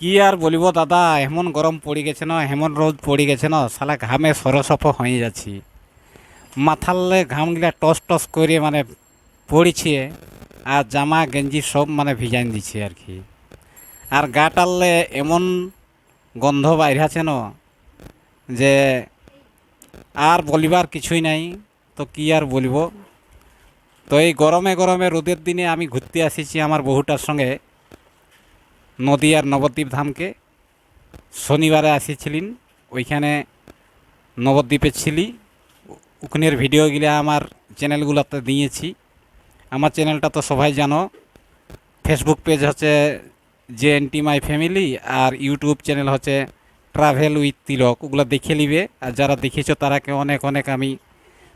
কি আর বলিব দাদা? এমন গরম পড়ে গেছে না, এমন রোদ পড়ে গেছে না সালা ঘামে সরসফ হয়ে যাচ্ছি। মাথালে ঘামগুলা টস টস করে মানে পড়েছে, আর জামা, গেঞ্জি সব মানে ভিজাইন দিচ্ছে আর কি। আর গা টাললে এমন গন্ধ বাইরে আছে না, যে আর বলিবার কিছুই নাই, তো কি আর বলিব? তো এই গরমে গরমে রোদের দিনে আমি ঘুরতে আসিছি আমার বহুটার সঙ্গে। নদীয়ার নবদ্বীপ ধামকে শনিবারে আসিছিলেন। ওইখানে নবদ্বীপে ছিলি। ওখানের ভিডিওগুলো আমার চ্যানেলগুলোতে দিয়েছি। আমার চ্যানেলটা তো সবাই জানো। ফেসবুক পেজ হচ্ছে J N T my family R YouTube channel হচ্ছে ট্রাভেল উইথ তিলক। ওগুলো দেখে নিবে। আর যারা দেখেছ তারাকে অনেক অনেক আমি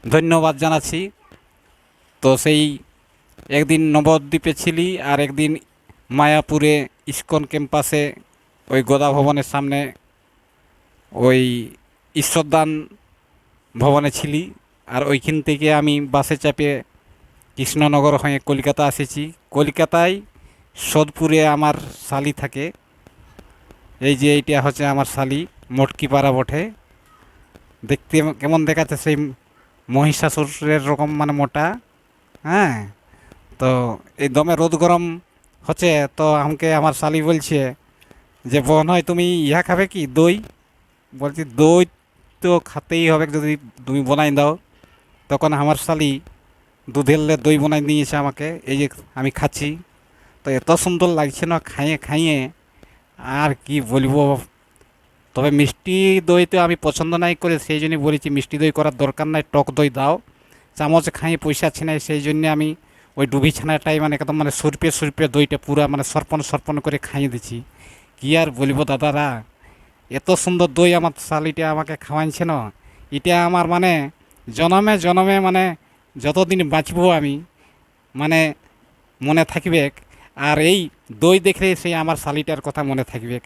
ধন্যবাদ জানাচ্ছি। তো সেই একদিন নবদ্বীপে ছিলি আর একদিন মায়াপুরে ইস্কন ক্যাম্পাসে, ওই গোদা ভবনের সামনে, ওই ঈশ্বরদান ভবনে ছিলি। আর ওইখান থেকে আমি বাসে চাপে কৃষ্ণনগর হয়ে কলকাতা এসেছি। কলকাতায় সোদপুরে আমার শালি থাকে। এই যে এইটা হচ্ছে আমার শালি মটকিপাড়া বটে। দেখতে কেমন দেখাচ্ছে সেই মহিষাসুরের রকম মানে মোটা হ্যাঁ? তো এই দমে রোদ গরম হচ্ছে তো আমাকে আমার শালি বলছে যে, বোন, হয় তুমি ইহা খাবে কি? দই? বলছি, দই তো খাতেই হবে, যদি তুমি বনাই দাও। তখন আমার শালি দুধের দই বনাই দিয়েছে আমাকে, এই যে আমি খাচ্ছি। তো এত সুন্দর লাগছে না, খাইয়ে খাইয়ে, আর কি বলব? তবে মিষ্টি দই তো আমি পছন্দ নাই করে, সেই জন্যই বলেছি, মিষ্টি দই করার দরকার নাই, টক দই দাও। চামচ খাইয়ে পয়সা আছে নাই, সেই জন্য আমি ওই ডুবি ছানাটাই মানে একদম মানে সুরপে সুরপে দইটা পুরা মানে সর্পণ সর্পণ করে খাইয়ে দিচ্ছি কি আর বলব দাদারা? এত সুন্দর দই আমার শালিটা আমাকে খাওয়াইছে না। এটা আমার মানে জনমে জনমে মানে যতদিন বাঁচবো আমি মানে মনে থাকবে। আর এই দই দেখলে সেই আমার শালিটার কথা মনে থাকবে।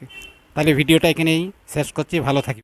তাহলে ভিডিওটা এখানেই শেষ করছি। ভালো থাকবে